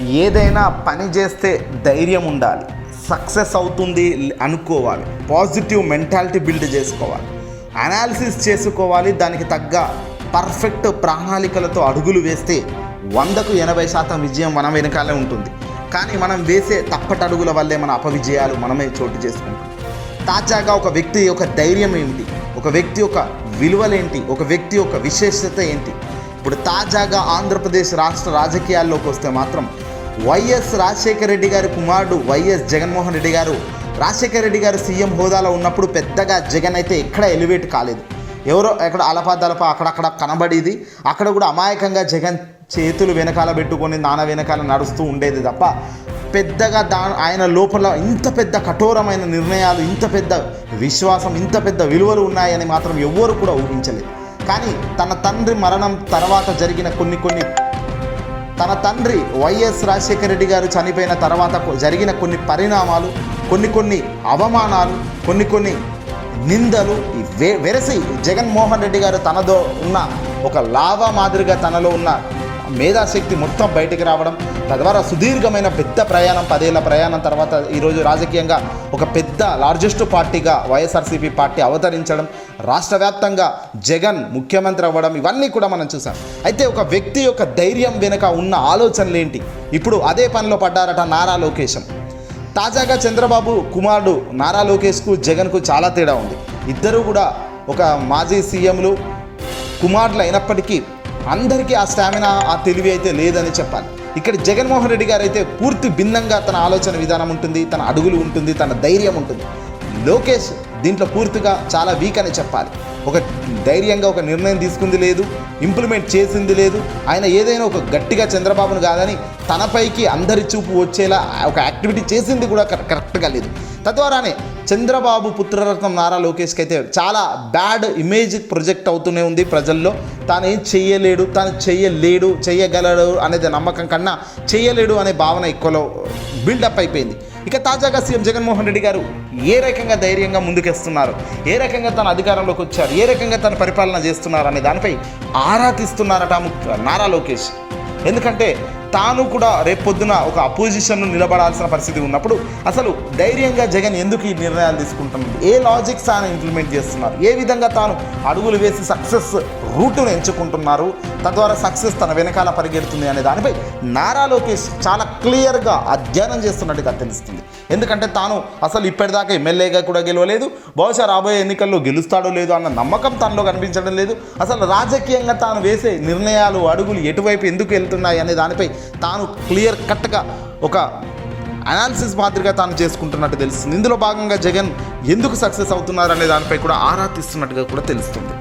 ఏదైనా పని చేస్తే ధైర్యం ఉండాలి. సక్సెస్ అవుతుంది అనుకోవాలి. పాజిటివ్ మెంటాలిటీ బిల్డ్ చేసుకోవాలి. అనాలిసిస్ చేసుకోవాలి. దానికి తగ్గ పర్ఫెక్ట్ ప్రణాళికలతో అడుగులు వేస్తే వందకు ఎనభై శాతం విజయం మనం వెనకాలే ఉంటుంది. కానీ మనం వేసే తప్పటడుగుల వల్లే మన అపవిజయాలు మనమే చోటు చేసుకుంటాం. తాజాగా ఒక వ్యక్తి యొక్క ధైర్యం ఏమిటి ఒక వ్యక్తి యొక్క విలువలేంటి? ఒక వ్యక్తి యొక్క విశేషత ఏంటి? ఇప్పుడు తాజాగా ఆంధ్రప్రదేశ్ రాష్ట్ర రాజకీయాల్లోకి వస్తే మాత్రం వైఎస్ రాజశేఖర రెడ్డి గారి కుమారుడు వైఎస్ జగన్మోహన్ రెడ్డి గారు. రాజశేఖర రెడ్డి గారు సీఎం హోదాలో ఉన్నప్పుడు పెద్దగా జగన్ అయితే ఎక్కడ ఎలివేట్ కాలేదు. ఎవరో ఎక్కడ అలపాదలప అక్కడక్కడ కనబడేది. అక్కడ కూడా అమాయకంగా జగన్ చేతులు వెనకాల పెట్టుకొని నాన్న వెనకాల నడుస్తూ ఉండేది తప్ప పెద్దగా దా ఆయన లోపల ఇంత పెద్ద కఠోరమైన నిర్ణయాలు ఇంత పెద్ద విశ్వాసం ఇంత పెద్ద విలువలు ఉన్నాయని మాత్రం ఎవ్వరు కూడా ఊహించలేదు. కానీ తన తండ్రి మరణం తర్వాత జరిగిన కొన్ని కొన్ని తన తండ్రి వైఎస్ రాజశేఖర రెడ్డి గారు చనిపోయిన తర్వాత జరిగిన కొన్ని పరిణామాలు కొన్ని కొన్ని అవమానాలు కొన్ని కొన్ని నిందలు వె వెరసి జగన్మోహన్ రెడ్డి గారు తనతో ఉన్న ఒక లావా మాదిరిగా తనలో ఉన్న మేధాశక్తి మొత్తం బయటికి రావడం తద్వారా సుదీర్ఘమైన పెద్ద ప్రయాణం పదేళ్ళ ప్రయాణం తర్వాత ఈరోజు రాజకీయంగా ఒక పెద్ద లార్జెస్ట్ పార్టీగా వైఎస్ఆర్సీపీ పార్టీ అవతరించడం రాష్ట్ర వ్యాప్తంగా జగన్ ముఖ్యమంత్రి అవ్వడం ఇవన్నీ కూడా మనం చూసాం. అయితే ఒక వ్యక్తి యొక్క ధైర్యం వెనుక ఉన్న ఆలోచనలు ఏంటి? ఇప్పుడు అదే పనిలో పడ్డారట నారా లోకేశం. తాజాగా చంద్రబాబు కుమారుడు నారా లోకేష్కు జగన్కు చాలా తేడా ఉంది. ఇద్దరు కూడా ఒక మాజీ సీఎంలు కుమారులు అయినప్పటికీ అందరికీ ఆ స్టామినా ఆ తెలివి అయితే లేదని చెప్పాలి. ఇక్కడ జగన్మోహన్ రెడ్డి గారు అయితే పూర్తి భిన్నంగా తన ఆలోచన విధానం ఉంటుంది తన అడుగులు ఉంటుంది తన ధైర్యం ఉంటుంది. లోకేష్ దీంట్లో పూర్తిగా చాలా వీక్ అని చెప్పాలి. ఒక ధైర్యంగా ఒక నిర్ణయం తీసుకుంది లేదు ఇంప్లిమెంట్ చేసింది లేదు ఆయన ఏదైనా ఒక గట్టిగా చంద్రబాబును కాదని తనపైకి అందరి చూపు వచ్చేలా ఒక యాక్టివిటీ చేసింది కూడా కరెక్ట్గా లేదు. తద్వారానే చంద్రబాబు పుత్రరత్నం నారా లోకేష్కి అయితే చాలా బ్యాడ్ ఇమేజ్ ప్రొజెక్ట్ అవుతూనే ఉంది ప్రజల్లో. తాను ఏం చెయ్యలేడు తాను చెయ్యలేడు చెయ్యగలడు అనేది నమ్మకం కన్నా చెయ్యలేడు అనే భావన ఎక్కువలో బిల్డప్ అయిపోయింది. ఇక తాజాగా సీఎం జగన్మోహన్ రెడ్డి గారు ఏ రకంగా ధైర్యంగా ముందుకేస్తున్నారు? ఏ రకంగా తన అధికారంలోకి వచ్చారు? ఏ రకంగా తన పరిపాలన చేస్తున్నారు అనే దానిపై ఆరా తీస్తున్నారట ముఖ్య- నారా లోకేష్. ఎందుకంటే తాను కూడా రేపొద్దున ఒక అపోజిషన్ను నిలబడాల్సిన పరిస్థితి ఉన్నప్పుడు అసలు ధైర్యంగా జగన్ ఎందుకు ఈ నిర్ణయాలు తీసుకుంటున్నారు ఏ లాజిక్స్ ఆయన ఇంప్లిమెంట్ చేస్తున్నారు? ఏ విధంగా తాను అడుగులు వేసి సక్సెస్ రూటును ఎంచుకుంటున్నారు? తద్వారా సక్సెస్ తన వెనకాల పరిగెడుతుంది అనే దానిపై నారా లోకేష్ చాలా క్లియర్గా అధ్యయనం చేస్తున్నట్టుగా తెలుస్తుంది. ఎందుకంటే తాను అసలు ఇప్పటిదాకా ఎమ్మెల్యేగా కూడా గెలవలేదు. బహుశా రాబోయే ఎన్నికల్లో గెలుస్తాడో లేదో అన్న నమ్మకం తనలో కనిపించడం లేదు. అసలు రాజకీయంగా తాను వేసే నిర్ణయాలు అడుగులు ఎటువైపు ఎందుకు వెళ్తున్నాయి అనే దానిపై తాను క్లియర్ కట్గా ఒక అనాలిసిస్ మాదిరిగా తాను చేసుకుంటున్నట్టు తెలుస్తుంది. ఇందులో భాగంగా జగన్ ఎందుకు సక్సెస్ అవుతున్నారు అనే దానిపై కూడా ఆరా తీస్తున్నట్టుగా కూడా తెలుస్తుంది.